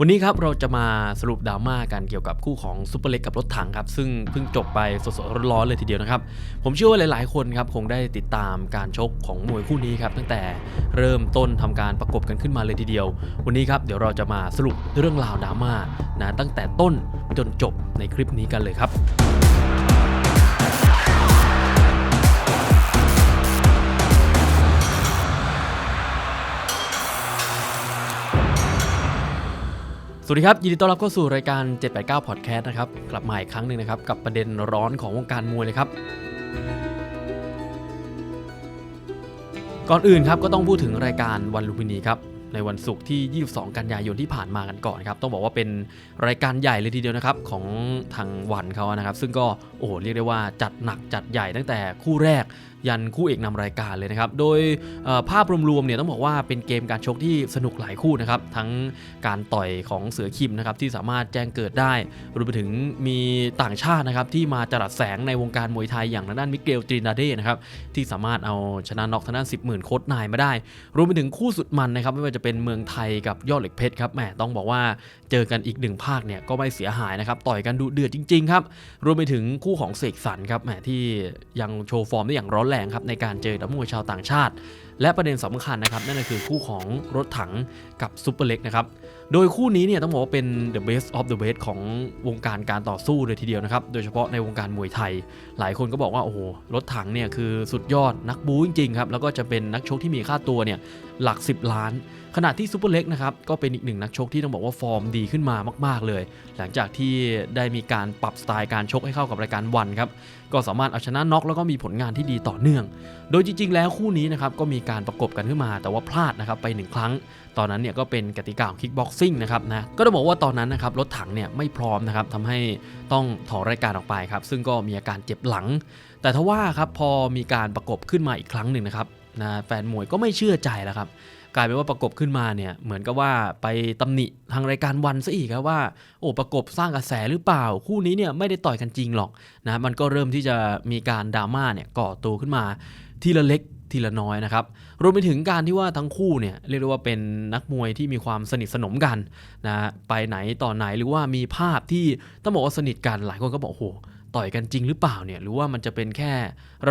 วันนี้ครับเราจะมาสรุปดราม่ากันเกี่ยวกับคู่ของซูเปอร์เล็กกับรถถังครับ ซึ่งเพิ่งจบไปสดๆร้อนๆเลยทีเดียวนะครับ ผมเชื่อว่าหลาย ๆ คนครับคงได้ติดตามการชกของมวยคู่นี้ครับ ตั้งแต่เริ่มต้นทำการประกบกันขึ้นมาเลยทีเดียว วันนี้ครับเดี๋ยวเราจะมาสรุปเรื่องราวดราม่านะตั้งแต่ต้นจนจบในคลิปนี้กันเลยครับ สวัสดีครับ ยินดีต้อนรับเข้าสู่รายการ 789 Podcast นะครับ กลับมาอีกครั้งหนึ่งนะครับ กับประเด็นร้อนของวงการมวยเลยครับ ก่อนอื่นครับ ก็ต้องพูดถึงรายการวันลุมพินีครับ ในวันศุกร์ที่ 22 กันยายนที่ผ่านมากันก่อนครับ ต้องบอกว่าเป็นรายการใหญ่เลยทีเดียวนะครับ ของทางวันเขานะครับ ซึ่งก็โอ้โหเรียกได้ว่าจัดหนักจัดใหญ่ตั้งแต่คู่แรก ยันคู่เอกนำรายการเลยนะครับ โดยภาพรวมๆเนี่ยต้องบอกว่าเป็นเกมการชกที่สนุกหลายคู่นะครับ ทั้งการต่อยของเสือคิมนะครับที่สามารถแจ้งเกิดได้รวมไปถึงมีต่างชาตินะครับที่มาจรัสแสงในวงการมวยไทยอย่างทางด้านมิเกลตรีนาเดนะครับที่สามารถเอาชนะน็อกทางด้าน10 0,000โคตรนายมาได้ รวมไปถึงคู่สุดมันนะครับไม่ว่าจะเป็นเมืองไทยกับยอดเหล็กเพชรครับแหมต้องบอกว่าเจอกันอีกหนึ่งภาคเนี่ยก็ไม่เสียหายนะครับต่อยกันดุเดือดจริงๆครับรวมไปถึงคู่ของเสกสรรครับแหมที่ยังโชว์ฟอร์มได้อย่างร้อนแรงครับในการเจอนักมวยชาวต่างชาติและประเด็นสำคัญนะครับนั่นก็คือคู่ของรถถังกับซุปเปอร์เล็กนะครับโดยคู่นี้เนี่ยต้องบอกว่าเป็น the best of the best ของวงการการต่อสู้เลยทีเดียวนะครับโดยเฉพาะในวงการมวยไทย หลายคนก็บอกว่าโอ้โหรถถังเนี่ยคือสุดยอดนักบู๊จริงๆครับแล้วก็จะเป็นนักชกที่มีค่าตัวเนี่ยหลัก 10 ล้าน ขณะที่ซูเปอร์เล็กนะครับก็เป็นอีกหนึ่งนักชกที่ต้องบอกว่าฟอร์มดีขึ้นมามาก ๆ เลย หลังจากที่ได้มีการปรับสไตล์การชกให้เข้ากับรายการวันครับก็สามารถเอาชนะน็อกแล้วก็มีผลงานที่ดีต่อเนื่อง โดยจริง ๆ แล้วคู่นี้นะครับก็มีการประกบกันขึ้นมา แต่ว่าพลาดนะครับไปหนึ่งครั้ง ตอนนั้นเนี่ยก็เป็นกติกาของคิกบ็อกซิ่งนะครับนะก็ต้องบอกว่าตอนนั้นนะครับรถถังเนี่ยไม่พร้อมนะครับทำให้ต้องถอนรายการออกไปครับซึ่งก็มีอาการเจ็บหลัง แต่ทว่าครับพอมีการประกบขึ้นมาอีกครั้งหนึ่งนะครับนะแฟนมวยก็ไม่เชื่อใจแล้วครับกลายเป็นว่าประกบขึ้นมาเนี่ยเหมือนกับว่าไปตำหนิทางรายการวันซะอีกครับว่าโอ้ประกบสร้างกระแสหรือเปล่า คู่นี้เนี่ยไม่ได้ต่อยกันจริงหรอกนะมันก็เริ่มที่จะมีการดราม่าเนี่ยก่อตัวขึ้นมาทีละเล็ก ทีละน้อยนะครับรวมไปถึงการที่ว่าทั้งคู่เนี่ยเรียกได้ว่าเป็นนักมวยที่มีความสนิทสนมกันนะไปไหนต่อไหนหรือว่ามีภาพที่ต้องบอกว่าสนิทกันหลายคนก็บอกโอ้โหต่อยกันจริงหรือเปล่าเนี่ยหรือว่ามันจะเป็นแค่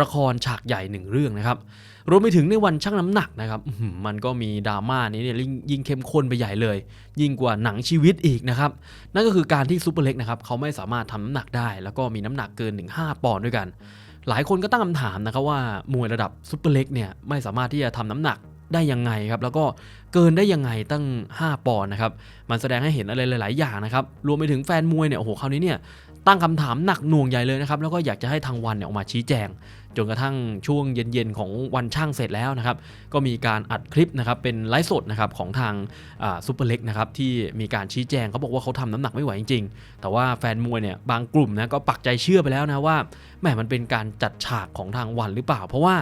ละครฉากใหญ่หนึ่งเรื่องนะครับรวมไปถึงในวันชั่งน้ำหนักนะครับมันก็มีดราม่านี้เนี่ยยิ่งเข้มข้นไปใหญ่เลย ยิ่งกว่าหนังชีวิตอีกนะครับนั่นก็คือการที่ซูเปอร์เล็กนะครับเขาไม่สามารถทำน้ำหนักได้ แล้วก็มีน้ำหนักเกินถึง5ปอนด์ด้วยกัน หลายคนก็ตั้งคำถามนะครับว่ามวยระดับซุปเปอร์เล็กเนี่ยไม่สามารถที่จะทำน้ำหนักได้ยังไงครับ แล้วก็เกินได้ยังไงตั้ง 5 ปอนด์นะครับ มันแสดงให้เห็นอะไรหลาย ๆ อย่างนะครับ รวมไปถึงแฟนมวยเนี่ย โอ้โห คราวนี้เนี่ย ตั้งคำถามหนักหน่วงใหญ่เลยนะครับ แล้วก็อยากจะให้ทางวันเนี่ยออกมาชี้แจง จนกระทั่งช่วงเย็นๆของวันช่างเสร็จแล้วนะครับ ก็มีการอัดคลิปนะครับเป็นไลฟ์สดนะครับของทางซูเปอร์เล็กนะครับที่มีการชี้แจงเขาบอกว่าเขาทำน้ำหนักไม่ไหวจริงๆ แต่ว่าแฟนมวยเนี่ยบางกลุ่มนะก็ปักใจเชื่อไปแล้วนะว่าแหมมันเป็นการจัดฉากของทางวันหรือเปล่า เพราะว่า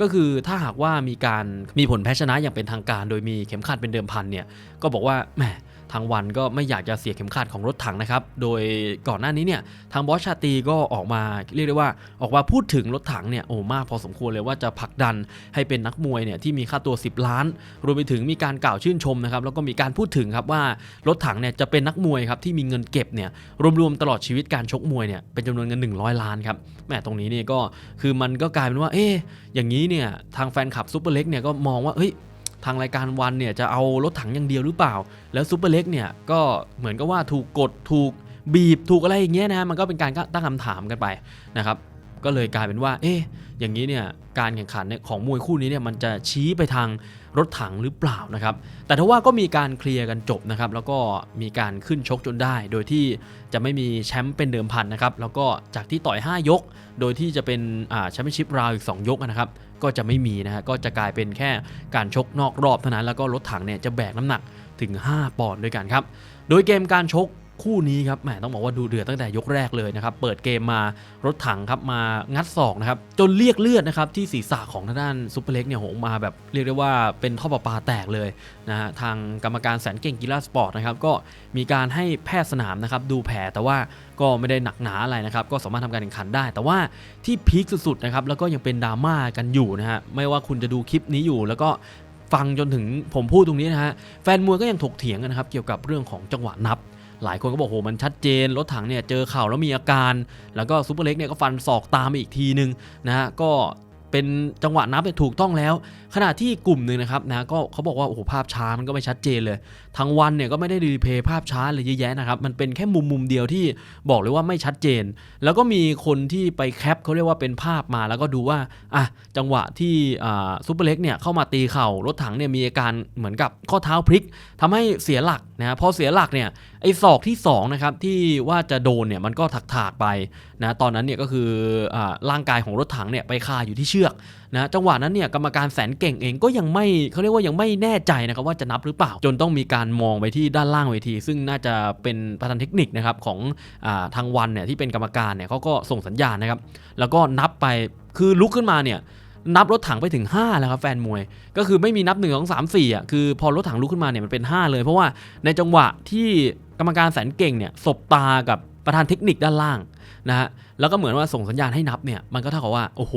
ก็คือถ้าหากว่ามีการมีผลแพ้ชนะอย่างเป็นทางการ โดยมีเข็มขัดเป็นเดิมพันเนี่ยก็บอกว่าแหม ทางวันก็ไม่อยากจะเสียเข็มขัดของรถถังนะครับ โดยก่อนหน้านี้เนี่ยทางบอสชาตีก็ออกมาเรียกได้ว่าออกมาพูดถึงรถถังเนี่ยโอ้มากพอสมควรเลยว่าจะผลักดันให้เป็นนักมวยเนี่ยที่มีค่าตัว 10 ล้าน รวมไปถึงมีการกล่าวชื่นชมนะครับแล้วก็มีการพูดถึงครับว่ารถถังเนี่ยจะเป็นนักมวยครับที่มีเงินเก็บเนี่ยรวมๆตลอดชีวิตการชกมวยเนี่ยเป็นจำนวนเงิน 100 ล้านครับแหมตรงนี้เนี่ยก็คือมันก็กลายเป็นว่าเอ๊ะอย่างนี้เนี่ยทางแฟนคลับซูเปอร์เล็กเนี่ยก็มองว่าเฮ้ย ทางรายการวันเนี่ยจะเอารถถังอย่างเดียวหรือเปล่า แล้วซูเปอร์เล็กเนี่ยก็เหมือนกับว่าถูกกดถูกบีบถูกอะไรอย่างเงี้ยนะมันก็เป็นการตั้งคำถามกันไปนะครับก็เลยกลายเป็นว่า เอ๊ะอย่างนี้เนี่ยการแข่งขันเนี่ยของมวยคู่นี้เนี่ยมันจะชี้ไปทาง รถถังหรือเปล่านะครับ แต่ถ้าว่าก็มีการเคลียร์กันจบนะครับ แล้วก็มีการขึ้นชกจนได้ โดยที่จะไม่มีแชมป์เป็นเดิมพันนะครับ แล้วก็จากที่ต่อย 5 ยก โดยที่จะเป็นแชมเปี้ยนชิพราวอีก 2 ยกนะครับ ก็จะไม่มีนะฮะ ก็จะกลายเป็นแค่การชกนอกรอบเท่านั้น แล้วก็รถถังเนี่ยจะแบกน้ำหนักถึง 5 ปอนด์ด้วยกันครับ โดยเกมการชก คู่นี้ครับแหมต้องบอกว่าดูเดือดตั้งแต่ยกแรกเลยนะครับ เปิดเกมมารถถังครับมางัดศอกนะครับ จนเรียกเลือดนะครับที่ศีรษะของทางด้านซุปเปอร์เล็กเนี่ยโหมาแบบเรียกได้ว่าเป็นท่อประปาแตกเลยนะฮะทางกรรมการแสนเก่งกีฬาสปอร์ตนะครับก็มีการให้แพทย์สนามนะครับดูแผลแต่ว่าก็ไม่ได้หนักหนาอะไรนะครับก็สามารถทำการแข่งขันได้ แต่ว่าที่พีคสุดๆนะครับแล้วก็ยังเป็นดราม่ากันอยู่นะฮะไม่ว่าคุณจะดูคลิปนี้อยู่แล้วก็ฟังจนถึงผมพูดตรงนี้นะฮะแฟนมวยก็ยังถกเถียงกันนะครับเกี่ยวกับเรื่องของจังหวะนับ หลายคนก็บอกโหมันชัดเจน รถถังเนี่ยเจอเข่าแล้วมีอาการ แล้วก็ซูเปอร์เล็กเนี่ยก็ฟันศอกตามอีกทีนึงนะฮะก็เป็นจังหวะนับเนี่ยถูกต้องแล้ว ขณะที่กลุ่มหนึ่งนะครับนะก็เขาบอกว่าโอ้โหภาพช้ามันก็ไม่ชัดเจนเลยทางวันเนี่ยก็ไม่ได้รีเพย์ภาพช้าเลยเยอะแยะนะครับมันเป็นแค่มุมมุมเดียวที่บอกเลยว่าไม่ชัดเจน แล้วก็มีคนที่ไปแคปเขาเรียกว่าเป็นภาพมาแล้วก็ดูว่าอะจังหวะที่ซูเปอร์เล็กเนี่ยเข้ามาตีเข่ารถถังเนี่ยมีอาการเหมือนกับข้อเท้าพลิกทำให้เสียหลักนะพอเสียหลักเนี่ยไอ้ศอกที่สองนะครับที่ว่าจะโดนเนี่ยมันก็ถักถากไปนะตอนนั้นเนี่ยก็คืออร่างกายของรถถังเนี่ยไปคาอยู่ที่เชือก นะจังหวะนั้นเนี่ยกรรมการแสนเก่งเองก็ยังไม่เขาเรียกว่ายังไม่แน่ใจนะครับว่าจะนับหรือเปล่า จนต้องมีการมองไปที่ด้านล่างเวที ซึ่งน่าจะเป็นประธานเทคนิคนะครับของอทางวันเนี่ยที่เป็นกรรมการเนี่ยเขาก็ส่งสัญญาณนะครับ แล้วก็นับไปคือลุกขึ้นมาเนี่ยนับรถถังไปถึง 5 แล้วครับแฟนมวย ก็คือไม่มีนับ 1 2 3 4อะคือพอรถถังลุกขึ้นมาเนี่ยมันเป็น 5 เลย เพราะว่าในจังหวะที่กรรมการแสนเก่งเนี่ยสบตากับประธานเทคนิคด้านล่างนะฮะแล้วก็เหมือนว่าส่งสัญญาณให้นับเนี่ยมันก็เท่ากับว่าโอ้โห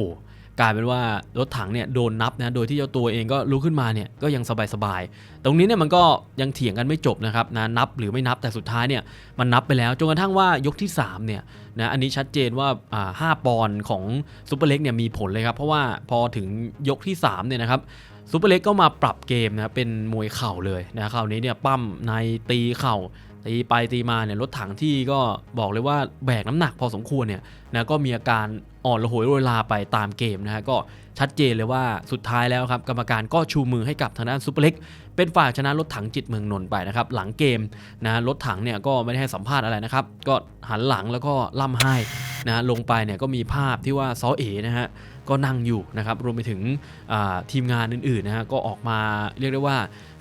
กลายเป็นว่ารถถังเนี่ยโดนนับนะโดยที่เจ้าตัวเองก็ลุกขึ้นมาเนี่ยก็ยังสบายๆตรงนี้เนี่ยมันก็ยังเถียงกันไม่จบนะครับนะนับหรือไม่นับแต่สุดท้ายเนี่ยมันนับไปแล้วจนกระทั่งว่ายกที่สามเนี่ยนะอันนี้ชัดเจนว่าอ่าปอนของซูเปอร์เล็กเนี่ยมีผลเลยครับ เพราะว่าพอถึงยกที่3เนี่ยนะครับซูเปอร์เล็กก็มาปรับเกมนะเป็นมวยเข่าเลยนะคราวนี้เนี่ยปั้มในตีเข่า ตีไปตีมาเนี่ยรถถังที่ก็บอกเลยว่าแบกน้ำหนักพอสมควรเนี่ยนะก็มีอาการอ่อนระหวยโรยลาไปตามเกมนะฮะก็ชัดเจนเลยว่าสุดท้ายแล้วครับกรรมการก็ชูมือให้กับทางด้านซูเปอร์เล็กเป็นฝ่ายชนะรถถังจิตเมืองนนท์ไปนะครับหลังเกมนะรถถังเนี่ยก็ไม่ได้ให้สัมภาษณ์อะไรนะครับก็หันหลังแล้วก็ล่ำไห้นะลงไปเนี่ยก็มีภาพที่ว่าซอเอนะฮะก็นั่งอยู่นะครับรวมไปถึงทีมงานอื่นๆนะฮะก็ออกมาเรียกได้ว่า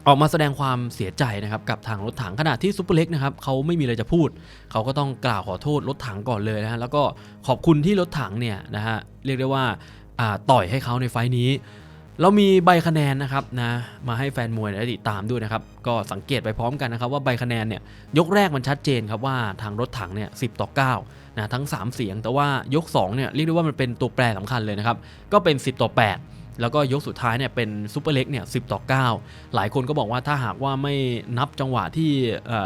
ออกมาแสดงความเสียใจนะครับกับทางรถถังขณะที่ซุปเปอร์เล็กนะครับเขาไม่มีอะไรจะพูด เขาก็ต้องกล่าวขอโทษรถถังก่อนเลยนะฮะแล้วก็ขอบคุณที่รถถังเนี่ยนะฮะเรียกได้ว่าต่อยให้เขาในไฟนี้ เรามีใบคะแนนนะครับนะมาให้แฟนมวยได้ติดตามด้วยนะครับก็สังเกตไปพร้อมกันนะครับว่าใบคะแนนเนี่ยยกแรกมันชัดเจนครับว่าทางรถถังเนี่ยสิต่อ9นะทั้ง 3 เสียง แต่ว่ายก2เนี่ยเรียกได้ว่ามันเป็นตัวแปรสำคัญเลยนะครับก็เป็น 10 ต่อ 8 แล้วก็ยกสุดท้ายเนี่ยเป็นซูเปอร์เล็กเนี่ยสิต่อ 9 หลายคนก็บอกว่าถ้าหากว่าไม่นับจังหวะที่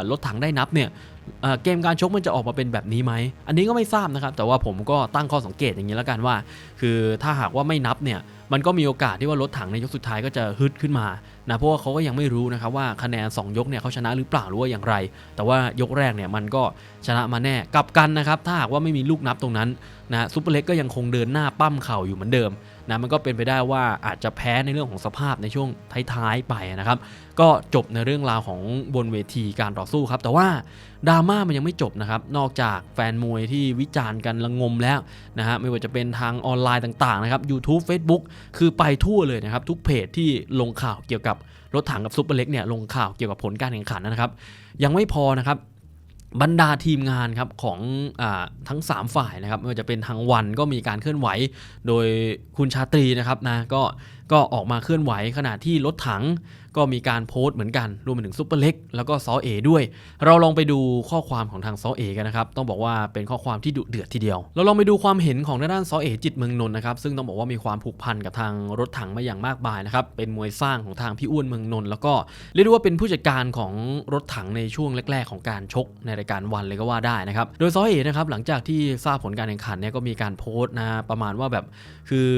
รถถังได้นับเนี่ยเเกมการชกมันจะออกมาเป็นแบบนี้ไหม อันนี้ก็ไม่ทราบนะครับ แต่ว่าผมก็ตั้งข้อสังเกตอย่างนี้แล้วกันว่า คือถ้าหากว่าไม่นับเนี่ย มันก็มีโอกาสที่ว่ารถถังในยกสุดท้ายก็จะฮึดขึ้นมา นะ เพราะว่าเขาก็ยังไม่รู้นะครับว่าคะแนน 2 ยกเนี่ยเขาชนะหรือเปล่าหรือว่าอย่างไร แต่ว่ายกแรกเนี่ยมันก็ชนะมาแน่ กลับกันนะครับ ถ้าหากว่าไม่มีลูกนับตรงนั้นนะ ซุปเปอร์เล็กก็ยังคงเดินหน้าปั้มเข่าอยู่เหมือนเดิม นะมันก็เป็นไปได้ว่าอาจจะแพ้ในเรื่องของสภาพในช่วงท้ายๆไปนะครับ ก็จบในเรื่องราวของบนเวทีการต่อสู้ครับ แต่ว่าดราม่ามันยังไม่จบนะครับ นอกจากแฟนมวยที่วิจารณ์กันระงมแล้วนะฮะไม่ว่าจะเป็นทางออนไลน์ต่างๆนะครับ YouTube Facebook คือไปทั่วเลยนะครับ ทุกเพจที่ลงข่าวเกี่ยวกับรถถังกับซุปเปอร์เล็กเนี่ยลงข่าวเกี่ยวกับผลการแข่งขันนะครับ ยังไม่พอนะครับ บรรดาทีมงานครับของอทั้ง 3 ฝ่ายนะครับไม่ว่าจะเป็นทางวันก็มีการเคลื่อนไหว โดยคุณชาตรีนะครับนะก็ ก็ออกมาเคลื่อนไหวขณะที่รถถัง ก็มีการโพสต์เหมือนกัน รวมไปถึงซุปเปอร์เล็กแล้วก็ซอเอด้วย เราลองไปดูข้อความของทางซอเอกันนะครับ ต้องบอกว่าเป็นข้อความที่ดุเดือดทีเดียว เราลองไปดูความเห็นของด้านซอเอจิตเมืองนนท์นะครับ ซึ่งต้องบอกว่ามีความผูกพันกับทางรถถังมาอย่างมากมายนะครับ เป็นมวยสร้างของทางพี่อ้วนเมืองนนท์แล้วก็เรียกได้ว่าเป็นผู้จัดการของรถถังในช่วงแรก ๆ ของการชกในรายการวันเลยก็ว่าได้นะครับ โดยซอเอนะครับหลังจากที่ทราบผลการแข่งขันเนี่ยก็มีการโพสต์นะประมาณว่าแบบคือ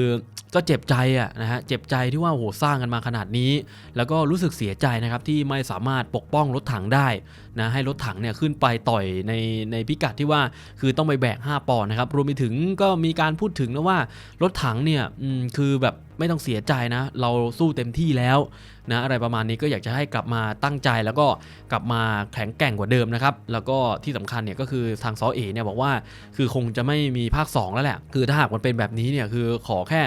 ก็เจ็บใจอะนะฮะเจ็บใจที่ว่าโอ้โหสร้างกันมาขนาดนี้ แล้วก็รู้สึกเสียใจนะครับที่ไม่สามารถปกป้องรถถังได้นะให้รถถังเนี่ยขึ้นไปต่อยในในพิกัดที่ว่าคือต้องไปแบก 5 ปอนด์นะครับรวมไปถึงก็มีการพูดถึงนะว่ารถถังเนี่ยคือแบบไม่ต้องเสียใจนะ เราสู้เต็มที่แล้วนะอะไรประมาณนี้ก็อยากจะให้กลับมาตั้งใจแล้วก็กลับมาแข็งแกร่งกว่าเดิมนะครับ แล้วก็ที่สำคัญเนี่ยก็คือทางซอเอเนี่ยบอกว่าคือคงจะไม่มีภาค 2 แล้วแหละ คือถ้าหากมันเป็นแบบนี้เนี่ยคือขอแค่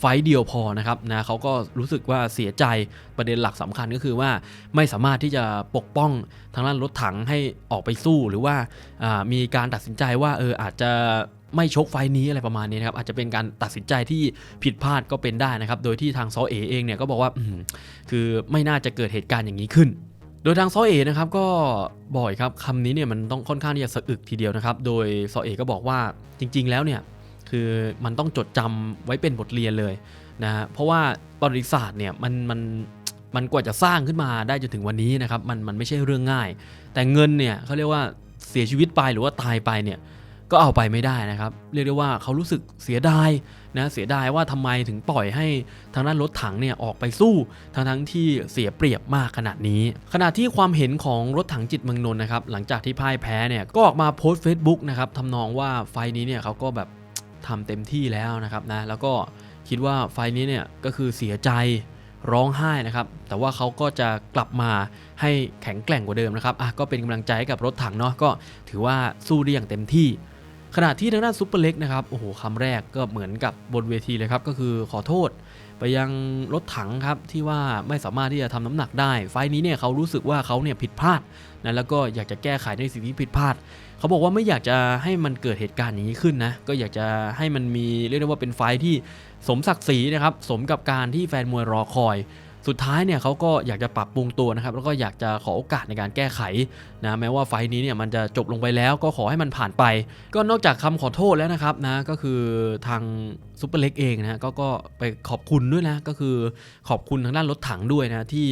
ไฟเดียวพอนะครับนะเขาก็รู้สึกว่าเสียใจประเด็นหลักสำคัญก็คือว่าไม่สามารถที่จะปกป้องทางด้านรถถังให้ออกไปสู้หรือว่ามีการตัดสินใจว่าเอออาจจะ ไม่ชกไฟนี้อะไรประมาณนี้นะครับอาจจะเป็นการตัดสินใจที่ผิดพลาดก็เป็นได้นะครับโดยที่ทางซอเอเองเนี่ยก็บอกว่าคือไม่น่าจะเกิดเหตุการณ์อย่างนี้ขึ้นโดยทางซอเอนะครับก็บอกอีกครับคำนี้เนี่ยมันต้องค่อนข้างที่จะสะอึกทีเดียวนะครับ โดยซอเอก็บอกว่าจริง ๆ แล้วเนี่ยคือมันต้องจดจำไว้เป็นบทเรียนเลยนะฮะเพราะว่าประวัติศาสตร์เนี่ยมันมันมันกว่าจะสร้างขึ้นมาได้จนถึงวันนี้นะครับมันมันไม่ใช่เรื่องง่าย แต่เงินเนี่ยเขาเรียกว่าเสียชีวิตไปหรือว่าตายไปเนี่ย ก็เอาไปไม่ได้นะครับ เรียกได้ว่าเขารู้สึกเสียดายนะเสียดายว่าทำไมถึงปล่อยให้ทางด้านรถถังเนี่ยออกไปสู้ทั้งทั้งที่เสียเปรียบมากขนาดนี้ ขณะที่ความเห็นของรถถังจิตเมืองนนท์นะครับหลังจากที่พ่ายแพ้เนี่ยก็ออกมาโพสต์ Facebook นะครับทำนองว่าไฟนี้เนี่ยเขาก็แบบทำเต็มที่แล้วนะครับนะแล้วก็คิดว่าไฟนี้เนี่ยก็คือเสียใจร้องไห้นะครับ แต่ว่าเขาก็จะกลับมาให้แข็งแกร่งกว่าเดิมนะครับอะก็เป็นกำลังใจให้กับรถถังเนาะก็ถือว่าสู้ได้อย่างเต็มที่ ขณะที่ทางด้านซุปเปอร์เล็กนะครับโอ้โหคำแรกก็เหมือนกับบนเวทีเลยครับก็คือขอโทษไปยังรถถังครับที่ว่าไม่สามารถที่จะทำน้ำหนักได้ ไฟนี้เนี่ยเขารู้สึกว่าเขาเนี่ยผิดพลาดนะแล้วก็อยากจะแก้ไขในสิ่งที่ผิดพลาด เขาบอกว่าไม่อยากจะให้มันเกิดเหตุการณ์นี้ขึ้นนะก็อยากจะให้มันมีเรียกได้ว่าเป็นไฟที่สมศักดิ์ศรีนะครับสมกับการที่แฟนมวยรอคอย สุดท้ายเนี่ยเขาก็อยากจะปรับปรุงตัวนะครับแล้วก็อยากจะขอโอกาสในการแก้ไขนะแม้ว่าไฟนี้เนี่ยมันจะจบลงไปแล้วก็ขอให้มันผ่านไป ก็นอกจากคำขอโทษแล้วนะครับนะก็คือทางซุปเปอร์เล็กเองนะก็ก็ไปขอบคุณด้วยนะก็คือขอบคุณทางด้านรถถังด้วยนะที่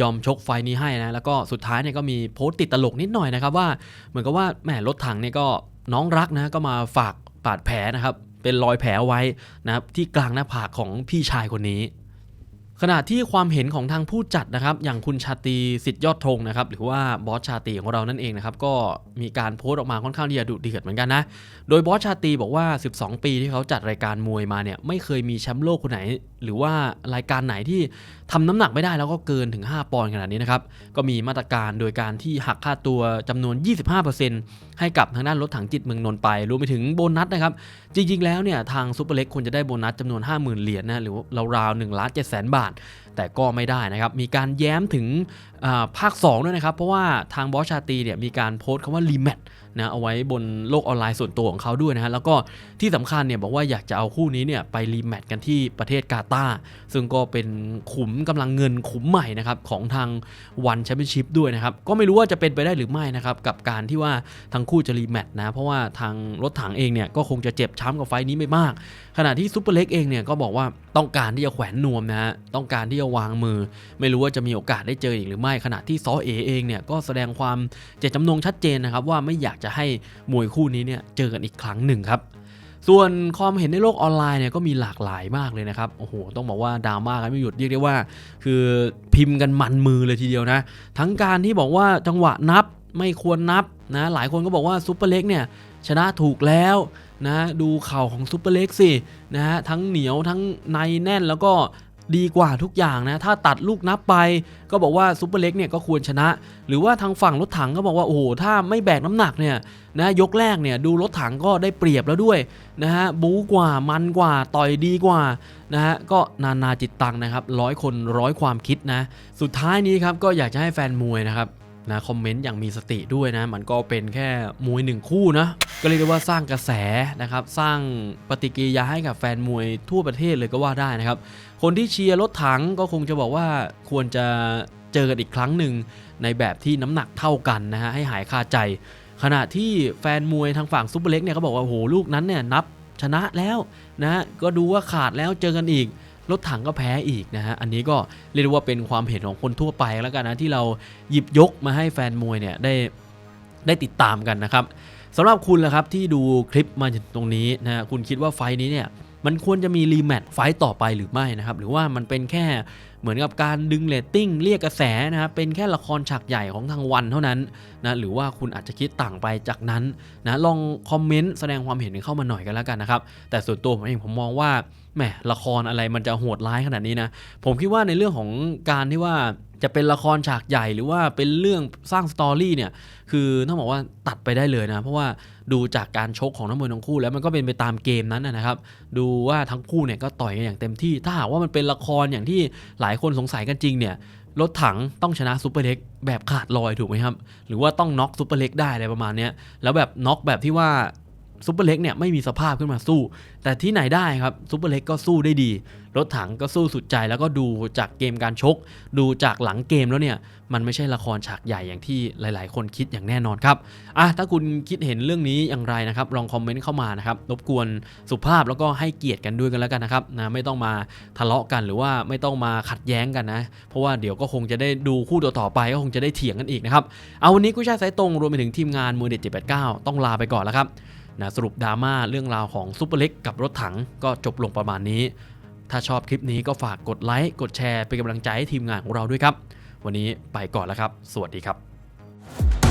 ยอมชกไฟนี้ให้นะแล้วก็สุดท้ายเนี่ยก็มีโพสต์ติดตลกนิดหน่อยนะครับว่าเหมือนกับว่าแหมรถถังเนี่ยก็น้องรักนะก็มาฝากบาดแผลนะครับเป็นรอยแผลไว้นะครับที่กลางหน้าผากของพี่ชายคนนี้ ขณะที่ความเห็นของทางผู้จัดนะครับ อย่างคุณชาตีสิทธิยอดธงนะครับ หรือว่าบอสชาตีของเรานั่นเองนะครับ ก็มีการโพสต์ออกมาค่อนข้างที่จะดุเดือดเหมือนกันนะ โดยบอสชาตีบอกว่า 12 ปีที่เขาจัดรายการมวยมาเนี่ย ไม่เคยมีแชมป์โลกคนไหน หรือว่ารายการไหนที่ทำน้ำหนักไม่ได้แล้วก็เกินถึง 5 ปอนด์ขนาดนี้นะครับ ก็มีมาตรการโดยการที่หักค่าตัวจำนวน 25%ให้กับทางด้านรถถังจิตเมืองนนท์ไป รวมไปถึงโบนัสนะครับ จริงๆแล้วเนี่ยทางซูเปอร์เล็กควรจะได้โบนัสจำนวน 50,000 เหรียญนะหรือราวๆ1ล้าน7แสนบาท แต่ก็ไม่ได้นะครับ มีการแย้มถึงอ่าภาค 2 ด้วยนะครับ เพราะว่าทางบอสชาตีเนี่ยมีการโพสต์คำว่ารีแมท นะเอาไว้บนโลกออนไลน์ส่วนตัวของเขาด้วยนะฮะแล้วก็ที่สำคัญเนี่ยบอกว่าอยากจะเอาคู่นี้เนี่ยไปรีแมทกันที่ประเทศกาตาร์ซึ่งก็เป็นขุมกำลังเงินขุมใหม่นะครับของทางวันแชมเปี้ยนชิพด้วยนะครับก็ไม่รู้ว่าจะเป็นไปได้หรือไม่นะครับกับการที่ว่าทั้งคู่จะรีแมทนะเพราะว่าทางรถถังเองเนี่ยก็คงจะเจ็บช้ำกับไฟนี้ไม่มาก ขณะที่ซุปเปอร์เล็กเองเนี่ยก็บอกว่าต้องการที่จะแขวนนวมนะฮะต้องการที่จะวางมือ ไม่รู้ว่าจะมีโอกาสได้เจออีกหรือไม่ ขณะที่ซอเอเองเนี่ยก็แสดงความเจตจำนงชัดเจนนะครับว่าไม่อยากจะให้มวยคู่นี้เนี่ยเจอกันอีกครั้งหนึ่งครับ ส่วนความเห็นในโลกออนไลน์เนี่ยก็มีหลากหลายมากเลยนะครับ โอ้โห ต้องบอกว่าดราม่ากันไม่หยุดเรียกได้ว่า คือพิมพ์กันมันมือเลยทีเดียวนะ ทั้งการที่บอกว่าจังหวะนับไม่ควรนับนะ หลายคนก็บอกว่าซุปเปอร์เล็กเนี่ยชนะถูกแล้วนะดูเข่าของซุปเปอร์เล็กสินะฮะทั้งเหนียวทั้งในแน่นแล้วก็ ดีกว่าทุกอย่างนะ ถ้าตัดลูกนับไป ก็บอกว่าซุปเปอร์เล็กเนี่ยก็ควรชนะ หรือว่าทางฝั่งรถถังก็บอกว่าโอ้โหถ้าไม่แบกน้ำหนักเนี่ยนะยกแรกเนี่ยดูรถถังก็ได้เปรียบแล้วด้วยนะฮะบู๊กว่ามันกว่าต่อยดีกว่านะฮะก็นานาจิตตังนะครับร้อยคนร้อยความคิดนะ สุดท้ายนี้ครับก็อยากจะให้แฟนมวยนะครับนะคอมเมนต์อย่างมีสติด้วยนะ มันก็เป็นแค่มวยหนึ่งคู่นะ ก็เรียกได้ว่าสร้างกระแสนะครับ สร้างปฏิกิริยาให้กับแฟนมวยทั่วประเทศเลยก็ว่าได้นะครับ คนที่เชียร์รถถังก็คงจะบอกว่าควรจะเจอกันอีกครั้งหนึ่งในแบบที่น้ำหนักเท่ากันนะฮะให้หายคาใจ ขณะที่แฟนมวยทางฝั่งซุปเปอร์เล็กเนี่ยเขาบอกว่าโหลูกนั้นเนี่ยนับชนะแล้วนะก็ดูว่าขาดแล้วเจอกันอีกรถถังก็แพ้อีกนะฮะ อันนี้ก็เรียกว่าเป็นความเห็นของคนทั่วไปแล้วกันนะ ที่เราหยิบยกมาให้แฟนมวยเนี่ยได้ได้ติดตามกันนะครับสำหรับคุณล่ะครับที่ดูคลิปมาถึงตรงนี้นะฮะคุณคิดว่าไฟนี้เนี่ย มันควรจะมีรีแมตช์ไฟต์ต่อไปหรือไม่นะครับ หรือว่ามันเป็นแค่เหมือนกับการดึงเรตติ้งเรียกกระแสนะครับเป็นแค่ละครฉากใหญ่ของทางวันเท่านั้นนะหรือว่าคุณอาจจะคิดต่างไปจากนั้นนะลองคอมเมนต์แสดงความเห็นเข้ามาหน่อยกันแล้วกันนะครับ แต่ส่วนตัวผมเองผมมองว่าแหมละครอะไรมันจะโหดร้ายขนาดนี้นะผมคิดว่าในเรื่องของการที่ว่า จะเป็นละครฉากใหญ่หรือว่าเป็นเรื่องสร้างสตอรี่เนี่ยคือต้องบอกว่าตัดไปได้เลยนะ เพราะว่าดูจากการชกของทั้งมวยทั้งคู่ แล้วมันก็เป็นไปตามเกมนั้นนะครับ ดูว่าทั้งคู่เนี่ยก็ต่อยกันอย่างเต็มที่ ถ้าหากว่ามันเป็นละครอย่างที่หลายคนสงสัยกันจริงเนี่ยรถถังต้องชนะซูเปอร์เล็กแบบขาดลอยถูกไหมครับ หรือว่าต้องน็อกซูเปอร์เล็กได้อะไรประมาณนี้แล้วแบบน็อกแบบที่ว่าซูเปอร์เล็กเนี่ยไม่มีสภาพขึ้นมาสู้ แต่ที่ไหนได้ครับซูเปอร์เล็กก็สู้ได้ดี รถถังก็สู้สุดใจแล้วก็ดูจากเกมการชก ดูจากหลังเกมแล้วเนี่ยมันไม่ใช่ละครฉากใหญ่อย่างที่หลาย ๆ คนคิดอย่างแน่นอนครับอะถ้าคุณคิดเห็นเรื่องนี้อย่างไรนะครับลองคอมเมนต์เข้ามานะครับรบกวนสุภาพแล้วก็ให้เกียรติกันด้วยกันแล้วกันนะครับนะไม่ต้องมาทะเลาะกันหรือว่าไม่ต้องมาขัดแย้งกันนะเพราะว่าเดี๋ยวก็คงจะได้ดูคู่ต่อไปก็คงจะได้เถียงกันอีกนะครับเอาวันนี้กุ้ยช่ายสายตรงรวมไปถึงทีมงานมือเด็ด789 ต้องลาไปก่อนแล้วครับนะสรุปดราม่าเรื่องราวของซุปเปอร์เล็กกับรถถังก็จบลงประมาณนี้ ถ้าชอบคลิปนี้ก็ฝากกดไลค์กดแชร์เป็นกำลังใจให้ทีมงานของเราด้วยครับ วันนี้ไปก่อนแล้วครับ สวัสดีครับ